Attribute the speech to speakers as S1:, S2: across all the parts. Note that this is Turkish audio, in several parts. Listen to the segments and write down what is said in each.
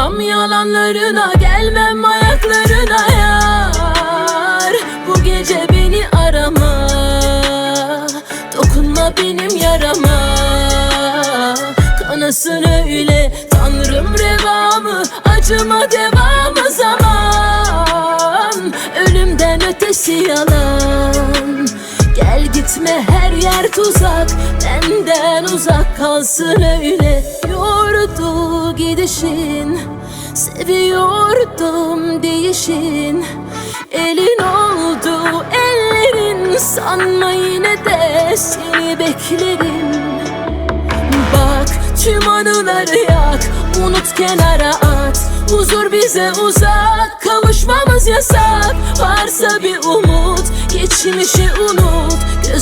S1: Sokaklarına gelmem ayaklarına yar. Bu gece beni arama Dokunma benim yarama. Kanasın öyle Tanrım revamı Acıma devamı zaman. Ölümden ötesi yalan gitme her yer tuzak. Benden uzak kalsın öyle. Yordu gidişin Seviyordum değişin. Elin oldu ellerin Sanma yine de seni beklerim. Bak tüm anıları yak Unut kenara at. Huzur bize uzak Kavuşmamız yasak. Varsa bir umut Geçmişi unut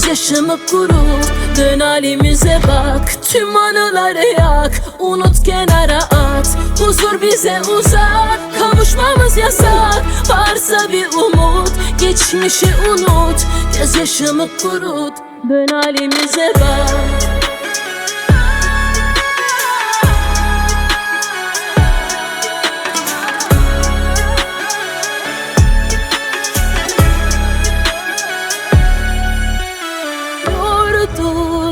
S1: Gözyaşımı kurut Dön halimize bak. Tüm anıları yak Unut kenara at. Huzur bize uzak Kavuşmamız yasak. Varsa bir umut Geçmişi unut. Gözyaşımı kurut Dön halimize bak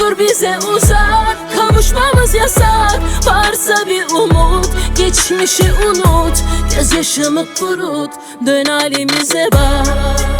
S1: Huzur bize uzak Kavuşmamız yasak. Varsa bir umut Geçmişi unut. Gözyaşımı kurut Dön halimize bak